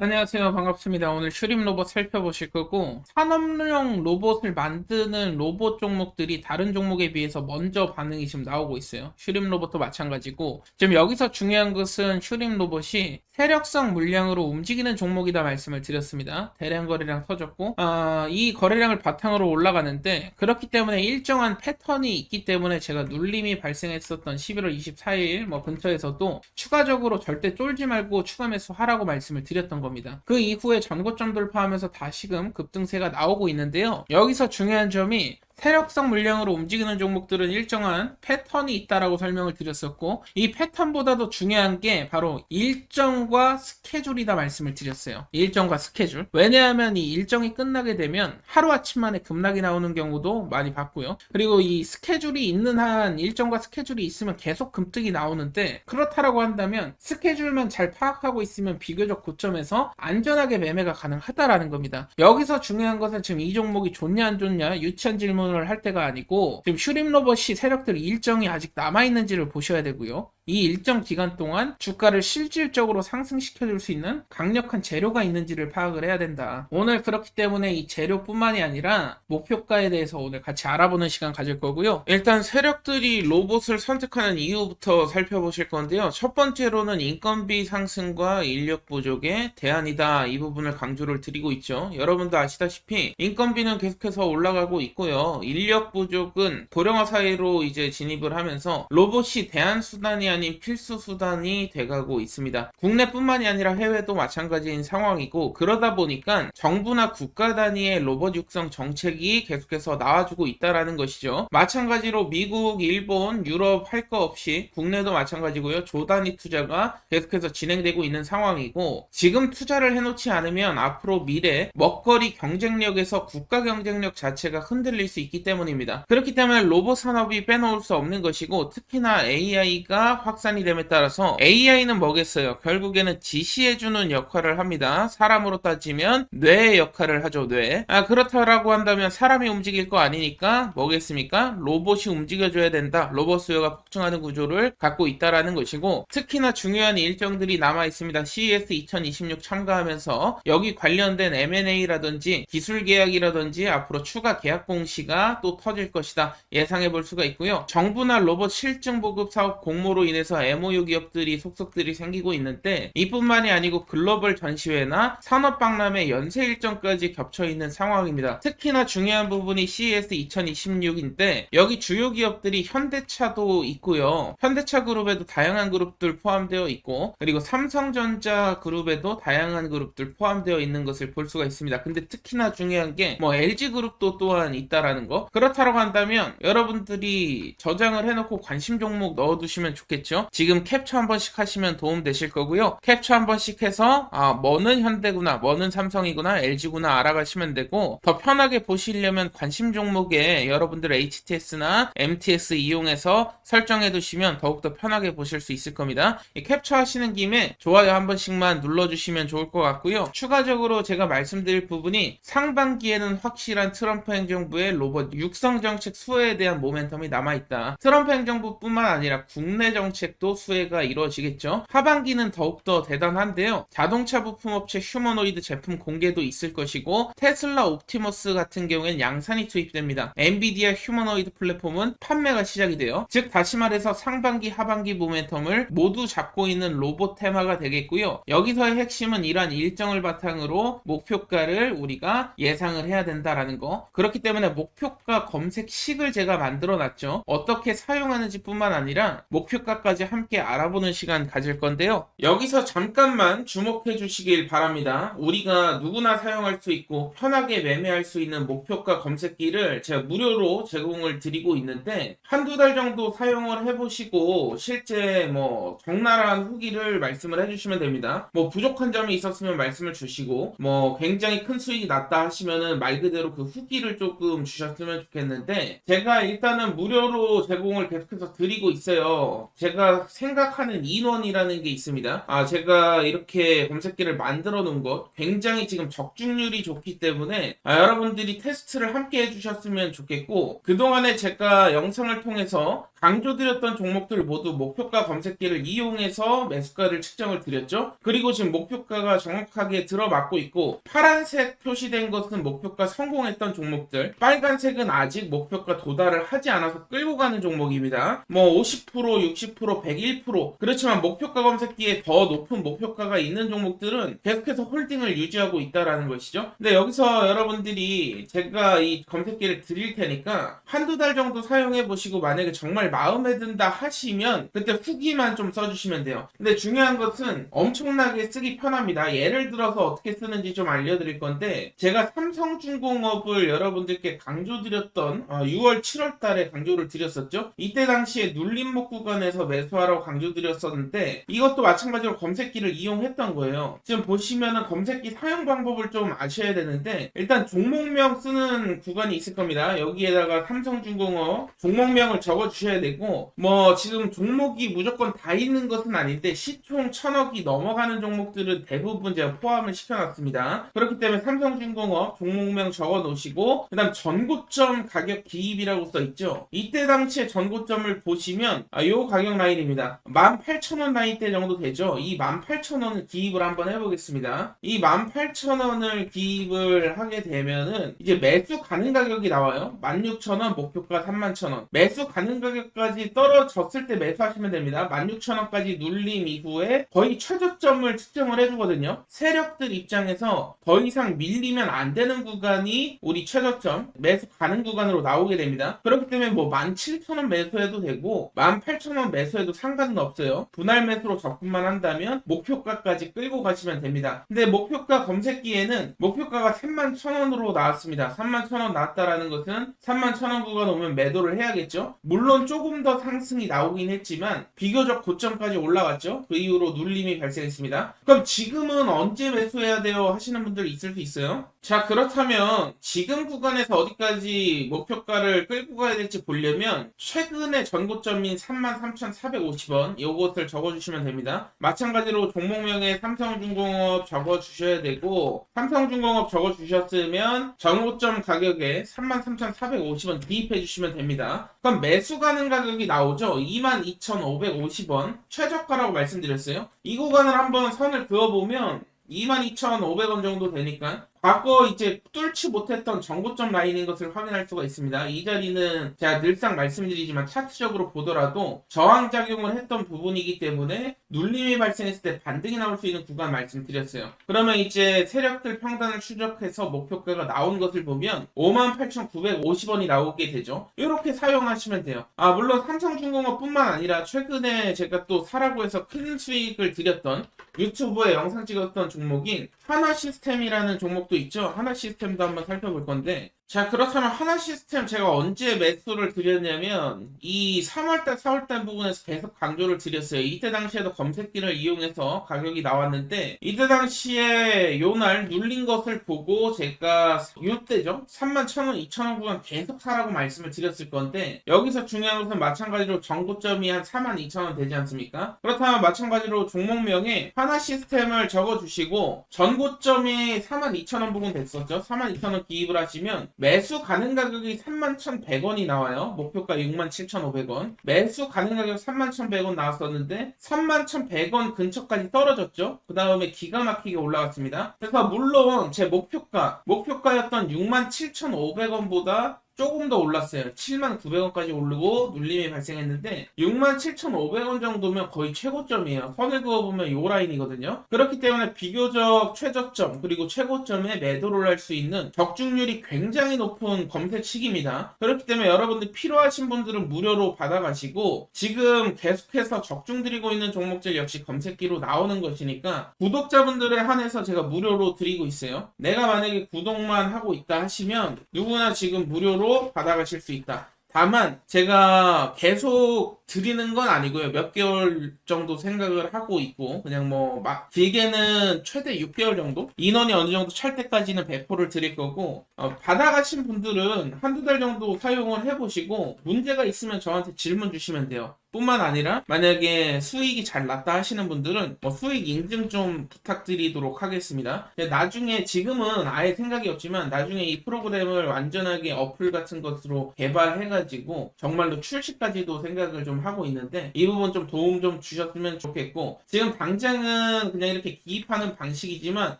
안녕하세요. 반갑습니다. 오늘 슈림 로봇 살펴보실 거고, 산업용 로봇을 만드는 로봇 종목들이 다른 종목에 비해서 먼저 반응이 지금 나오고 있어요. 슈림 로봇도 마찬가지고, 지금 여기서 중요한 것은 슈림 로봇이 세력성 물량으로 움직이는 종목이다 말씀을 드렸습니다. 대량 거래량 터졌고, 아, 이 거래량을 바탕으로 올라가는데, 그렇기 때문에 일정한 패턴이 있기 때문에 제가 눌림이 발생했었던 11월 24일 뭐 근처에서도 추가적으로 절대 쫄지 말고 추가 매수 하라고 말씀을 드렸던 겁니다. 그 이후에 전고점 돌파하면서 다시금 급등세가 나오고 있는데요. 여기서 중요한 점이 세력성 물량으로 움직이는 종목들은 일정한 패턴이 있다라고 설명을 드렸었고 이 패턴보다도 중요한 게 바로 일정과 스케줄이다 말씀을 드렸어요. 일정과 스케줄. 왜냐하면 이 일정이 끝나게 되면 하루아침 만에 급락이 나오는 경우도 많이 봤고요. 그리고 이 스케줄이 있는 한 일정과 스케줄이 있으면 계속 급등이 나오는데 그렇다라고 한다면 스케줄만 잘 파악하고 있으면 비교적 고점에서 안전하게 매매가 가능하다라는 겁니다. 여기서 중요한 것은 지금 이 종목이 좋냐 안 좋냐 유치한 질문 질문을 할 때가 아니고 지금 슈림 로봇이 세력들 일정이 아직 남아 있는지를 보셔야 되고요. 이 일정 기간 동안 주가를 실질적으로 상승시켜 줄 수 있는 강력한 재료가 있는지를 파악을 해야 된다. 오늘 그렇기 때문에 이 재료뿐만이 아니라 목표가에 대해서 오늘 같이 알아보는 시간 가질 거고요. 일단 세력들이 로봇을 선택하는 이유부터 살펴보실 건데요. 첫 번째로는 인건비 상승과 인력 부족의 대안이다. 이 부분을 강조를 드리고 있죠. 여러분도 아시다시피 인건비는 계속해서 올라가고 있고요. 인력 부족은 고령화 사회로 이제 진입을 하면서 로봇이 대안 수단이 아닌 필수 수단이 돼가고 있습니다. 국내뿐만이 아니라 해외도 마찬가지인 상황이고 그러다 보니까 정부나 국가 단위의 로봇 육성 정책이 계속해서 나와주고 있다라는 것이죠. 마찬가지로 미국, 일본, 유럽 할 거 없이 국내도 마찬가지고요. 조단위 투자가 계속해서 진행되고 있는 상황이고 지금 투자를 해놓지 않으면 앞으로 미래 먹거리 경쟁력에서 국가 경쟁력 자체가 흔들릴 수 있기 때문입니다. 그렇기 때문에 로봇 산업이 빼놓을 수 없는 것이고 특히나 AI가 확산이 됨에 따라서 AI는 뭐겠어요? 결국에는 지시해주는 역할을 합니다. 사람으로 따지면 뇌의 역할을 하죠, 뇌. 아, 그렇다라고 한다면 사람이 움직일 거 아니니까 뭐겠습니까? 로봇이 움직여줘야 된다. 로봇 수요가 폭증하는 구조를 갖고 있다라는 것이고 특히나 중요한 일정들이 남아 있습니다. CES 2026 참가하면서 여기 관련된 M&A라든지 기술 계약이라든지 앞으로 추가 계약 공시가 또 터질 것이다. 예상해 볼 수가 있고요. 정부나 로봇 실증 보급 사업 공모로 인해서 MOU 기업들이 속속들이 생기고 있는데 이뿐만이 아니고 글로벌 전시회나 산업박람회 연세 일정까지 겹쳐 있는 상황입니다. 특히나 중요한 부분이 CES 2026인데 여기 주요 기업들이 현대차도 있고요. 현대차 그룹에도 다양한 그룹들 포함되어 있고 그리고 삼성전자 그룹에도 다양한 그룹들 포함되어 있는 것을 볼 수가 있습니다. 근데 특히나 중요한 게 뭐 LG 그룹도 또한 있다라는 거. 그렇다고 한다면 여러분들이 저장을 해놓고 관심 종목 넣어두시면 좋겠 죠. 지금 캡처 한 번씩 하시면 도움 되실 거고요. 캡처 한 번씩 해서 아 뭐는 현대구나, 뭐는 삼성이구나, LG구나 알아가시면 되고 더 편하게 보시려면 관심 종목에 여러분들 HTS나 MTS 이용해서 설정해 두시면 더욱더 편하게 보실 수 있을 겁니다. 이 캡처 하시는 김에 좋아요 한 번씩만 눌러주시면 좋을 것 같고요. 추가적으로 제가 말씀드릴 부분이 상반기에는 확실한 트럼프 행정부의 로봇 육성 정책 수혜에 대한 모멘텀이 남아있다. 트럼프 행정부뿐만 아니라 국내 정 책도 수혜가 이루어지겠죠. 하반기는 더욱더 대단한데요. 자동차 부품 업체 휴머노이드 제품 공개도 있을 것이고 테슬라 옵티머스 같은 경우에는 양산이 투입됩니다. 엔비디아 휴머노이드 플랫폼은 판매가 시작이 돼요. 즉 다시 말해서 상반기 하반기 모멘텀을 모두 잡고 있는 로봇 테마가 되겠고요. 여기서의 핵심은 이러한 일정을 바탕으로 목표가를 우리가 예상을 해야 된다라는 거. 그렇기 때문에 목표가 검색식을 제가 만들어 놨죠. 어떻게 사용하는지 뿐만 아니라 목표가 까지 함께 알아보는 시간 가질 건데요. 여기서 잠깐만 주목해 주시길 바랍니다. 우리가 누구나 사용할 수 있고 편하게 매매할 수 있는 목표가 검색기를 제가 무료로 제공을 드리고 있는데 한두 달 정도 사용을 해보시고 실제 뭐 적나라한 후기를 말씀을 해주시면 됩니다. 뭐 부족한 점이 있었으면 말씀을 주시고 뭐 굉장히 큰 수익이 났다 하시면은 말 그대로 그 후기를 조금 주셨으면 좋겠는데 제가 일단은 무료로 제공을 계속해서 드리고 있어요. 제가 생각하는 인원이라는 게 있습니다. 아 제가 이렇게 검색기를 만들어 놓은 것 굉장히 지금 적중률이 좋기 때문에 아, 여러분들이 테스트를 함께 해주셨으면 좋겠고 그동안에 제가 영상을 통해서 강조드렸던 종목들 모두 목표가 검색기를 이용해서 매수가를 측정을 드렸죠. 그리고 지금 목표가가 정확하게 들어맞고 있고 파란색 표시된 것은 목표가 성공했던 종목들, 빨간색은 아직 목표가 도달을 하지 않아서 끌고 가는 종목입니다. 뭐 50%, 60%, 101% 그렇지만 목표가 검색기에 더 높은 목표가가 있는 종목들은 계속해서 홀딩을 유지하고 있다라는 것이죠. 근데 여기서 여러분들이 제가 이 검색기를 드릴 테니까 한두 달 정도 사용해 보시고 만약에 정말 마음에 든다 하시면 그때 후기만 좀 써주시면 돼요. 근데 중요한 것은 엄청나게 쓰기 편합니다. 예를 들어서 어떻게 쓰는지 좀 알려드릴 건데 제가 삼성중공업을 여러분들께 강조드렸던 어, 6월 7월 달에 강조를 드렸었죠. 이때 당시에 눌림목 구간에서 매수하라고 강조드렸었는데 이것도 마찬가지로 검색기를 이용했던 거예요. 지금 보시면은 검색기 사용 방법을 좀 아셔야 되는데 일단 종목명 쓰는 구간이 있을 겁니다. 여기에다가 삼성중공업 종목명을 적어 주셔야 되고 뭐 지금 종목이 무조건 다 있는 것은 아닌데 시총 천억이 넘어가는 종목들은 대부분 제가 포함을 시켜놨습니다. 그렇기 때문에 삼성중공업 종목명 적어 놓으시고 그다음 전고점 가격 기입이라고 써 있죠. 이때 당시에 전고점을 보시면 아, 요 가격 라인입니다. 18,000원 라인대 정도 되죠. 이 18,000원을 기입을 한번 해보겠습니다. 이 18,000원을 기입을 하게 되면은 이제 매수 가능 가격이 나와요. 16,000원 목표가 31,000원. 매수 가능 가격 까지 떨어졌을 때 매수하시면 됩니다. 16,000원까지 눌림 이후에 거의 최저점을 측정을 해주거든요. 세력들 입장에서 더 이상 밀리면 안 되는 구간이 우리 최저점 매수 가능 구간으로 나오게 됩니다. 그렇기 때문에 뭐 17,000원 매수해도 되고 18,000원 매수해도 상관은 없어요. 분할 매수로 접근만 한다면 목표가까지 끌고 가시면 됩니다. 근데 목표가 검색기에는 목표가가 31,000원으로 나왔습니다. 31,000원 나왔다라는 것은 31,000원 구간 오면 매도를 해야겠죠. 물론 조금 더 상승이 나오긴 했지만 비교적 고점까지 올라갔죠. 그 이후로 눌림이 발생했습니다. 그럼 지금은 언제 매수해야 돼요? 하시는 분들 있을 수 있어요. 자 그렇다면 지금 구간에서 어디까지 목표가를 끌고 가야 될지 보려면 최근의 전고점인 33,450원 이것을 적어주시면 됩니다. 마찬가지로 종목명에 삼성중공업 적어주셔야 되고 삼성중공업 적어주셨으면 전고점 가격에 33,450원 기입해 주시면 됩니다. 그럼 매수 가능 가격이 나오죠. 22,550원 최저가라고 말씀드렸어요. 이 구간을 한번 선을 그어보면 22,500원 정도 되니까 과거 이제 뚫지 못했던 정고점 라인인 것을 확인할 수가 있습니다. 이 자리는 제가 늘상 말씀드리지만 차트적으로 보더라도 저항작용을 했던 부분이기 때문에 눌림이 발생했을 때 반등이 나올 수 있는 구간 말씀드렸어요. 그러면 이제 세력들 평단을 추적해서 목표가가 나온 것을 보면 58,950원이 나오게 되죠. 이렇게 사용하시면 돼요. 아 물론 삼성중공업뿐만 아니라 최근에 제가 또 사라고 해서 큰 수익을 드렸던 유튜브에 영상 찍었던 종목인 하나 시스템이라는 종목 도 있죠. 하나 시스템도 한번 살펴볼 건데 자 그렇다면 하나 시스템 제가 언제 매수를 드렸냐면 이 3월달 4월달 부분에서 계속 강조를 드렸어요. 이때 당시에도 검색기를 이용해서 가격이 나왔는데 이때 당시에 요날 눌린 것을 보고 제가 요때죠? 31,000원 2,000원 구간 계속 사라고 말씀을 드렸을 건데 여기서 중요한 것은 마찬가지로 정고점이 한 42,000원 되지 않습니까? 그렇다면 마찬가지로 종목명에 하나 시스템을 적어주시고 전고점이 42,000원 부분 됐었죠? 42,000원 기입을 하시면 매수 가능 가격이 31,100원이 나와요. 목표가 67,500원. 매수 가능 가격 31,100원 나왔었는데 31,100원 근처까지 떨어졌죠. 그 다음에 기가 막히게 올라갔습니다. 그래서 물론 제 목표가 목표가였던 67,500원보다 조금 더 올랐어요. 7,900원까지 오르고 눌림이 발생했는데 67,500원 정도면 거의 최고점이에요. 선을 그어보면 요 라인이거든요. 그렇기 때문에 비교적 최저점 그리고 최고점에 매도를 할 수 있는 적중률이 굉장히 높은 검색 시기입니다. 그렇기 때문에 여러분들 필요하신 분들은 무료로 받아가시고 지금 계속해서 적중 드리고 있는 종목들 역시 검색기로 나오는 것이니까 구독자분들에 한해서 제가 무료로 드리고 있어요. 내가 만약에 구독만 하고 있다 하시면 누구나 지금 무료로 받아가실 수 있다. 다만 제가 계속 드리는 건 아니고요. 몇 개월 정도 생각을 하고 있고 그냥 뭐 막 길게는 최대 6개월 정도 인원이 어느 정도 찰 때까지는 배포를 드릴 거고 어, 받아가신 분들은 한두 달 정도 사용을 해보시고 문제가 있으면 저한테 질문 주시면 돼요. 뿐만 아니라 만약에 수익이 잘 났다 하시는 분들은 뭐 수익 인증 좀 부탁드리도록 하겠습니다. 나중에 지금은 아예 생각이 없지만 나중에 이 프로그램을 완전하게 어플 같은 것으로 개발해가지고 정말로 출시까지도 생각을 좀 하고 있는데 이 부분 좀 도움 좀 주셨으면 좋겠고 지금 당장은 그냥 이렇게 기입하는 방식이지만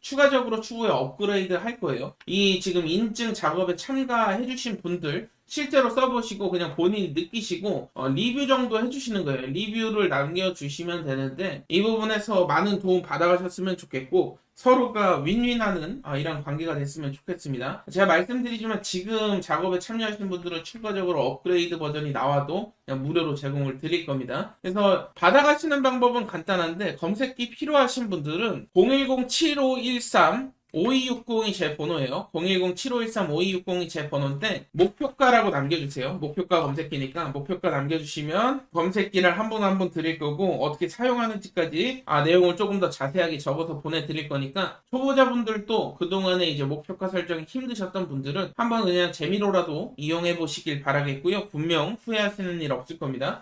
추가적으로 추후에 업그레이드 할 거예요. 이 지금 인증 작업에 참가해주신 분들 실제로 써보시고 그냥 본인이 느끼시고 어, 리뷰 정도 해주시는 거예요. 리뷰를 남겨주시면 되는데 이 부분에서 많은 도움 받아가셨으면 좋겠고 서로가 윈윈하는 아, 이런 관계가 됐으면 좋겠습니다. 제가 말씀드리지만 지금 작업에 참여하시는 분들은 추가적으로 업그레이드 버전이 나와도 무료로 제공을 드릴 겁니다. 그래서 받아가시는 방법은 간단한데 검색기 필요하신 분들은 010-7513 5260이 제 번호예요. 010-7513-5260이 제 번호인데 목표가라고 남겨주세요. 목표가 검색기니까 목표가 남겨주시면 검색기를 한번한번 드릴 거고 어떻게 사용하는지까지 아 내용을 조금 더 자세하게 적어서 보내드릴 거니까 초보자분들도 그동안에 이제 목표가 설정이 힘드셨던 분들은 한번 그냥 재미로라도 이용해 보시길 바라겠고요. 분명 후회하시는 일 없을 겁니다.